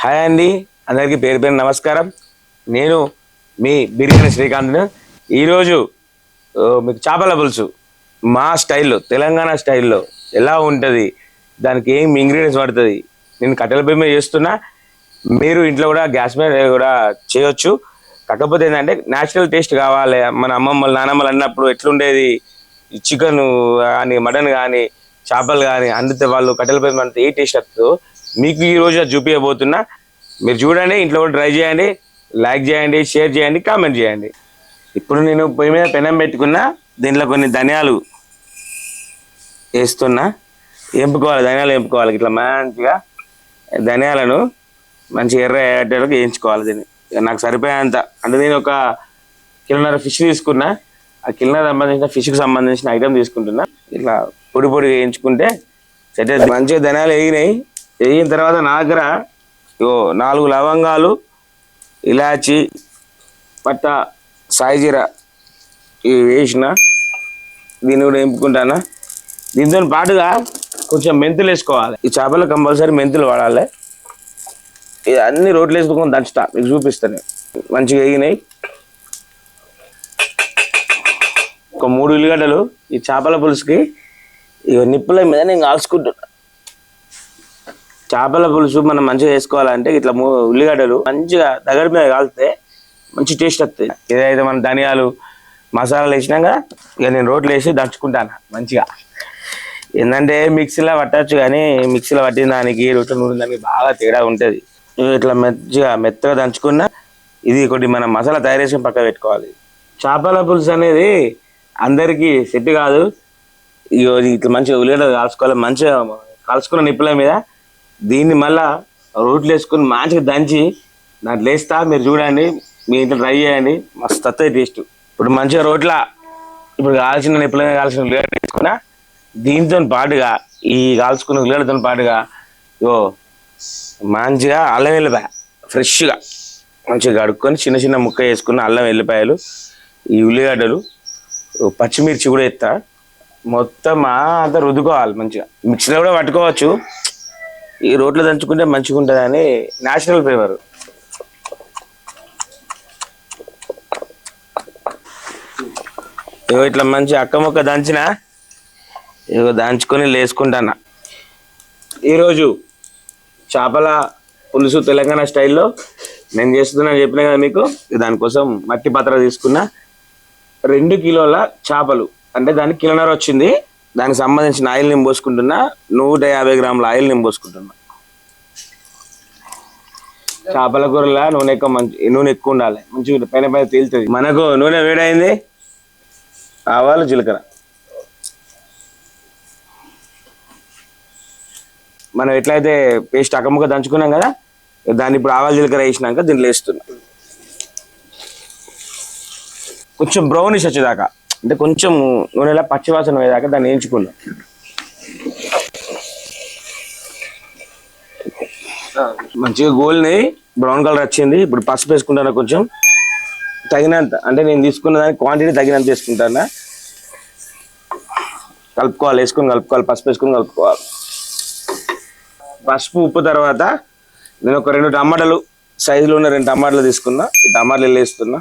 Hi అండి. అందరికీ పేరు పేరు నమస్కారం. నేను మీ బిర్యానీ శ్రీకాంత్ను. ఈరోజు మీకు చేపల పులుసు. మా స్టైల్లో తెలంగాణ స్టైల్లో ఎలా ఉంటుంది దానికి ఏం ఇంగ్రీడియంట్స్ పడుతుంది నేను కట్టెల పొయ్యి మీద చేస్తున్నా. మీరు ఇంట్లో కూడా గ్యాస్ మీద కూడా చేయొచ్చు. కాకపోతే ఏంటంటే న్యాచురల్ టేస్ట్ కావాలి. మన అమ్మమ్మలు నానమ్మలు అన్నప్పుడు ఎట్లుండేది చికెన్ కానీ మటన్ కానీ చేపలు కానీ అందితే వాళ్ళు కట్టెల పొయ్యి మీద అంత ఏ టేస్ట్ వస్తుందో మీకు ఈ రోజు చూపించబోతున్నా. మీరు చూడండి ఇంట్లో కూడా ట్రై చేయండి లైక్ చేయండి షేర్ చేయండి కామెంట్ చేయండి. ఇప్పుడు నేను పొయ్యి మీద పెనం పెట్టుకున్నా దీంట్లో కొన్ని ధనియాలు వేస్తున్నా. ఎంపుకోవాలి ధనియాలు ఎంపుకోవాలి ఇట్లా మంచిగా ధనియాలను మంచిగా ఎర్ర అయ్యేటరకు వేయించుకోవాలి దీన్ని. నాకు సరిపోయేంత. అంటే నేను ఒక కిలోన్నర ఫిష్ తీసుకున్నా. ఆ కిలోన్నర సంబంధించిన ఫిష్కి సంబంధించిన ఐటమ్ తీసుకుంటున్నా. ఇట్లా పొడి పొడి వేయించుకుంటే సెట్ మంచిగా ధనియాలు వేగినాయి. వేగిన తర్వాత నా దగ్గర ఇగో నాలుగు లవంగాలు ఇలాచి పట్ట సాయిజీర ఇవి వేసిన దీన్ని కూడా ఎంపుకుంటానా? దీంతో పాటుగా కొంచెం మెంతులు వేసుకోవాలి. ఈ చేపలు కంపల్సరీ మెంతులు వాడాలి. ఇది అన్ని రోట్లు వేసుకొని దంచుతా. మీకు చూపిస్తాను. మంచిగా వేగినాయి. ఒక మూడు ఉల్లిగడ్డలు ఈ చేపల పులుసుకి ఇక నిప్పుల మీద నేను కాల్చుకుంటున్నా. చేపల పులుసు మనం మంచిగా చేసుకోవాలంటే ఇట్లా ఉల్లిగడ్డలు మంచిగా దగ్గర మీద కాలితే మంచి టేస్ట్ వస్తుంది ఏదైతే మన ధనియాలు మసాలాలు వేసినాక ఇక నేను రోట్లు వేసి దంచుకుంటాను మంచిగా. ఏంటంటే మిక్సీలో పట్టచ్చు కానీ మిక్సీలో పట్టిన దానికి రొట్టె నూనె దానికి బాగా తేడా ఉంటుంది. ఇట్లా మంచిగా మెత్తగా దంచుకున్నా ఇది ఒకటి మనం మసాలా తయారు చేసిన పక్క పెట్టుకోవాలి. చేపల పులుసు అనేది అందరికీ సెట్ కాదు. ఇగో ఇట్లా మంచిగా ఉల్లిగడ్డలు కాల్చుకోవాలి మంచిగా కాల్చుకున్న నిప్పుల మీద దీన్ని మళ్ళా రోట్లు వేసుకుని మంచిగా దంచి దాంట్లో లేస్తా మీరు చూడండి మీ ఇంట్లో ట్రై చేయండి. మస్తు వస్తుంది టేస్ట్ ఇప్పుడు మంచిగా రోట్ల ఇప్పుడు కాల్చిన ఎప్పుడైనా కాల్చిన ఉల్లిగడ్డ వేసుకున్నా దీంతో పాటుగా ఈ కాల్చుకున్న ఉల్లిగడ్డతో పాటుగా ఓ మంచిగా అల్లం వెల్లిపాయ ఫ్రెష్గా. మంచిగా కడుక్కొని చిన్న చిన్న ముక్క వేసుకున్న అల్లం వెల్లిపాయలు ఈ ఉల్లిగడ్డలు పచ్చిమిర్చి కూడా ఎత్తా మొత్తం అంతా రుద్దుకోవాలి మంచిగా. మిక్సీలో కూడా పట్టుకోవచ్చు. ఈ రోట్లో దంచుకుంటే మంచిగా ఉంటుంది అని నేషనల్ ఫ్లేవర్ ఇగో ఇట్లా మంచి అక్క మొక్క దంచిన ఇగో దంచుకొని లేసుకుంటానా. ఈరోజు చేపల పులుసు తెలంగాణ స్టైల్లో నేను చేస్తున్నాను చెప్పిన కదా మీకు దానికోసం మట్టి పాత్ర తీసుకున్నా. రెండు కిలోల చేపలు అంటే దానికి కిలోన్నర వచ్చింది. దానికి సంబంధించిన ఆయిల్ నేను పోసుకుంటున్నా. నూట యాభై గ్రాముల ఆయిల్ నేను పోసుకుంటున్నా. చేపల కూరలా నూనె ఎక్కువ మంచి నూనె ఎక్కువ ఉండాలి. మంచిగా పైన పైన తేలుతుంది. మనకు నూనె వేడైంది. ఆవాలు జీలకర్ర. మనం ఎట్లయితే పేస్ట్ అకముక దంచుకున్నాం కదా దాన్ని ఇప్పుడు ఆవాలు జీలకర్ర వేసినాక దీంట్లో వేస్తున్నాం. కొంచెం బ్రౌనిష్ వచ్చేదాకా. అంటే కొంచెం నూనెలా పచ్చివాసన పోయేదాకా దాన్ని వేయించుకుందాం. మంచిగా గోల్ని బ్రౌన్ కలర్ వచ్చింది. ఇప్పుడు పసుపు వేసుకుంటాను కొంచెం? తగినంత. అంటే నేను తీసుకున్న దానికి క్వాంటిటీ తగినంత వేసుకుంటానా? కలుపుకోవాలి వేసుకొని కలుపుకోవాలి పసుపు వేసుకొని కలుపుకోవాలి. పసుపు ఉప్పు తర్వాత నేను ఒక రెండు టమాటాలు సైజులో ఉన్న రెండు టమాటాలు తీసుకున్నా. ఈ టమాటాలు వెళ్ళేస్తున్నా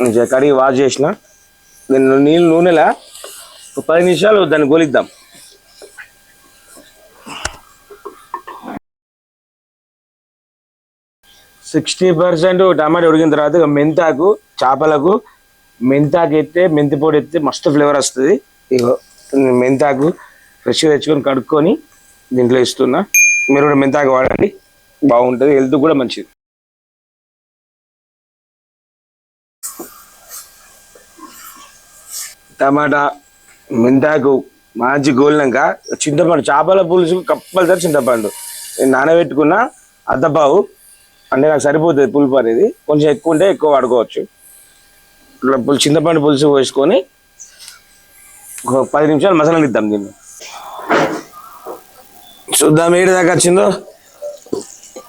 మంచిగా కడిగి వాష్ చేసిన. నేను నీళ్ళు నూనెలా? పది నిమిషాలు దాన్ని గోలిద్దాం. సిక్స్టీ పర్సెంట్ టమాటా ఉడికిన తర్వాత మెంతాకు చేపలకు మెంతాకు ఎత్తే మెంతి పొడి ఎత్తే మస్తు ఫ్లేవర్ వస్తుంది. ఇగో మెంతాకు ఫ్రెష్గా తెచ్చుకొని కడుక్కొని దీంట్లో ఇస్తున్నా మీరు కూడా మెంతాకు వాడండి. బాగుంటుంది హెల్త్ కూడా మంచిది. టమాటా మెంతాకు మంచి గోలినాక చింతపండు చేపల పులుసు కంపల్సరీ చింతపండు. నేను నానబెట్టుకున్న అద్దపావు అంటే నాకు సరిపోతుంది పులుపు అనేది. కొంచెం ఎక్కువ ఉంటే ఎక్కువ వాడుకోవచ్చు. ఇట్లా పులు చింతపండు పులుసు వేసుకొని ఒక పది నిమిషాలు మసాలా ఇద్దాం దీన్ని. చూద్దాం ఏడు దాకా వచ్చిందో.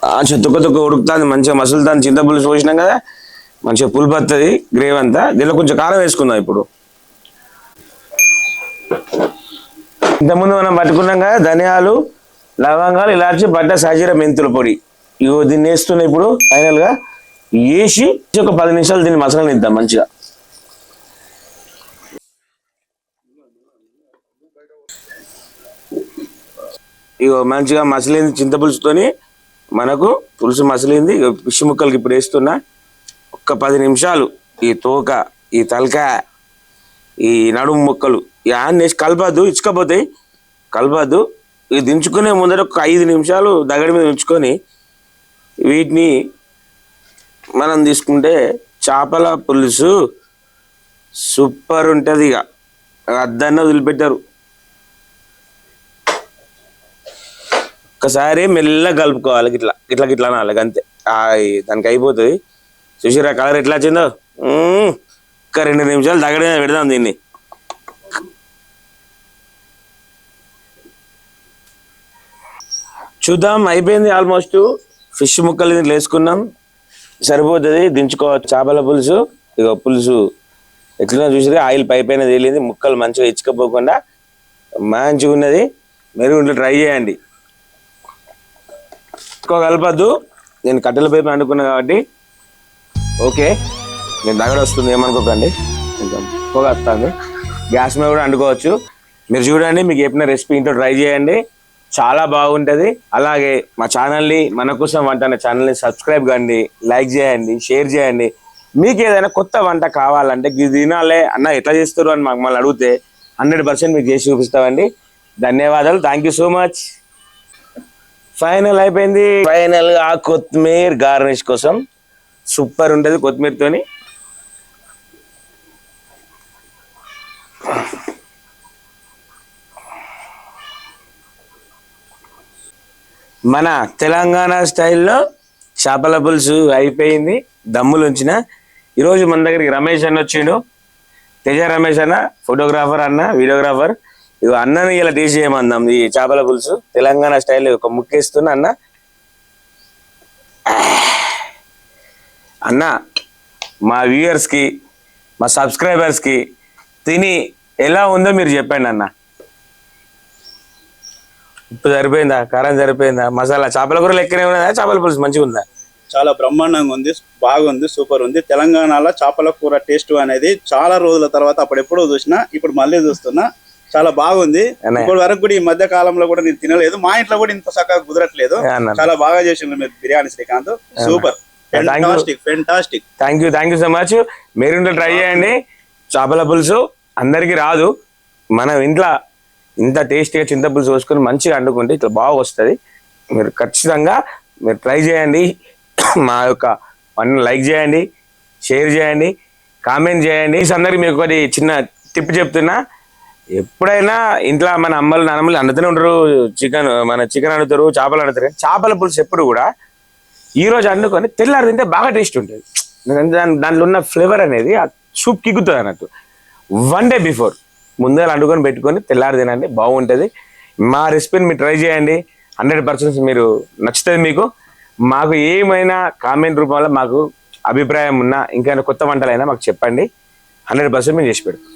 ఆ తొక్క ఉడుకుతుంది మంచిగా మసులుతాను చింత పులుసు పోసినాం కదా మంచిగా పులుపు వస్తుంది గ్రేవ్ అంతా. దీనిలో కొంచెం కారం వేసుకుందాం ఇప్పుడు. ఇంతకుముందు మనం పట్టుకున్నాం కదా ధనియాలు లవంగాలు ఇలాచి బట్ట సహజీర మెంతుల పొడి. ఇగో దీన్ని వేస్తున్నా ఇప్పుడు ఫైనల్గా వేసి ఒక పది నిమిషాలు దీన్ని మసాలా నిద్దాం మంచిగా. ఇగో మంచిగా మసలింది చింతపులుసుతోని మనకు పులుసు మసలింది. ఇగో పిచ్చి ముక్కలకి ఇప్పుడు వేస్తున్నా ఒక్క పది నిమిషాలు ఈ తోక ఈ తలకాయ ఈ నడుము ముక్కలు యాన్నేసి ఆన్ని కలపద్దు ఇచ్చుకపోతాయి కలపద్దు. ఇది దించుకునే ముందర ఒక ఐదు నిమిషాలు దగడి మీద ఉంచుకొని వీటిని మనం తీసుకుంటే చేపల పులుసు సూపర్ ఉంటుంది ఇక. అద్దన్న వదిలిపెట్టారు. ఒక్కసారి మెల్లగా కలుపుకోవాలి ఇట్లా ఇట్లా ఇట్లా అనాలి అంతే. దానికి అయిపోతుంది. చూసిరా కలర్ ఎట్లా వచ్చిందో? మ్మ్. రెండు నిమిషాలు దగ్గర పెడదాం దీన్ని. చూద్దాం అయిపోయింది ఆల్మోస్ట్ ఫిష్ ముక్కలు దీంట్లో వేసుకున్నాం సరిపోతుంది దించుకోవచ్చు. చేపల పులుసు ఇక పులుసు. ఎట్లున్నా చూసి ఆయిల్ పై పైన తేలింది ముక్కలు మంచిగా ఇచ్చకపోకుండా మంచిగా ఉన్నది. మీరు ఇంట్లో ట్రై చేయండి. ఎక్కువ కలపద్దు. నేను కట్టెల పైపు అనుకున్నా కాబట్టి. ఓకే. నేను దగ్గర వస్తుంది ఏమనుకోకండి. కొంచెం పొగ వస్తుంది. గ్యాస్ మీద కూడా వండుకోవచ్చు మీరు చూడండి మీకు చెప్పిన రెసిపీ ఇంట్లో ట్రై చేయండి. చాలా బాగుంటుంది. అలాగే మా ఛానల్ని మన కోసం వంట అనే ఛానల్ని సబ్స్క్రైబ్ కండి లైక్ చేయండి షేర్ చేయండి. మీకు ఏదైనా కొత్త వంట కావాలంటే ఇది తినాలే అన్న ఎట్లా చేస్తారు అని మాకు మళ్ళీ అడిగితే హండ్రెడ్ పర్సెంట్ మీకు చేసి చూపిస్తామండి. ధన్యవాదాలు. Thank you so much final అయిపోయింది. ఫైనల్గా కొత్తిమీర గార్నిష్ కోసం సూపర్ ఉంటుంది కొత్తిమీరతోని. మన తెలంగాణ స్టైల్లో చేపల పులుసు అయిపోయింది దమ్ములు ఉంచిన. ఈరోజు మన దగ్గరికి రమేష్ అన్న వచ్చిండు. తేజ రమేష్ అన్న ఫోటోగ్రాఫర్ అన్న వీడియోగ్రాఫర్. ఇవి అన్నని ఇలా తీసేయమందాం ఈ చేపల పులుసు. తెలంగాణ స్టైల్ ఒక ముక్కేస్తున్నా అన్న. అన్న మా వ్యూయర్స్కి మా సబ్స్క్రైబర్స్కి తిని ఎలా ఉందో మీరు చెప్పండి అన్న. ఉప్పు సరిపోయిందా? కారం సరిపోయిందా? మసాలా చేపల కూర లెక్కనే ఉన్నదా? చేపల పులుసు మంచిగా ఉందా? చాలా బ్రహ్మాండంగా ఉంది బాగుంది సూపర్ ఉంది. తెలంగాణలో చేపల కూర టేస్ట్ అనేది చాలా రోజుల తర్వాత అప్పుడు ఎప్పుడో చూసినా ఇప్పుడు మళ్ళీ చూస్తున్నా చాలా బాగుంది. ఇప్పటి వరకు కూడా ఈ మధ్య కాలంలో కూడా నేను తినలేదు. మా ఇంట్లో కూడా ఇంత చక్కగా కుదరట్లేదు. చాలా బాగా చేసిండ్రు మీరు biryani Srikanth. Super. Fantastic thank you thank you so much మీరు ట్రై చేయండి. చేపల పులుసు అందరికీ రాదు. మనం ఇంట్లో ఇంత టేస్టీగా చింతపులుసు పోసుకొని మంచిగా వండుకుంటే ఇట్లా బాగా వస్తుంది మీరు ఖచ్చితంగా మీరు ట్రై చేయండి. మా యొక్క వన్ లైక్ చేయండి షేర్ చేయండి కామెంట్ చేయండి. అందరికి మీకు ఒకటి చిన్న టిప్ చెప్తున్నా. ఎప్పుడైనా ఇంట్లో మన అమ్మలు నాన్నమ్మలు అందుతూనే ఉంటారు. చికెన్ మన చికెన్ వండుతారు చేపలు వండుతారు చేపల పులుసు ఎప్పుడు కూడా ఈరోజు అండుకొని వండుకొని తెల్లారి తింటే బాగా టేస్ట్ ఉంటుంది. దాని దాంట్లో ఉన్న ఫ్లేవర్ అనేది ఆ సూప్ కిక్కుతుంది అన్నట్టు. One day before. ముందే వండుకొని పెట్టుకొని తెల్లారి తినండి బాగుంటుంది. మా రెసిపీని మీరు ట్రై చేయండి. హండ్రెడ్ పర్సెంట్ మీరు నచ్చుతుంది మీకు. మాకు ఏమైనా కామెంట్ రూపంలో మాకు అభిప్రాయం ఉన్నా ఇంకా కొత్త వంటలైనా మాకు చెప్పండి. హండ్రెడ్ పర్సెంట్ మేము చేసి పెడతాం.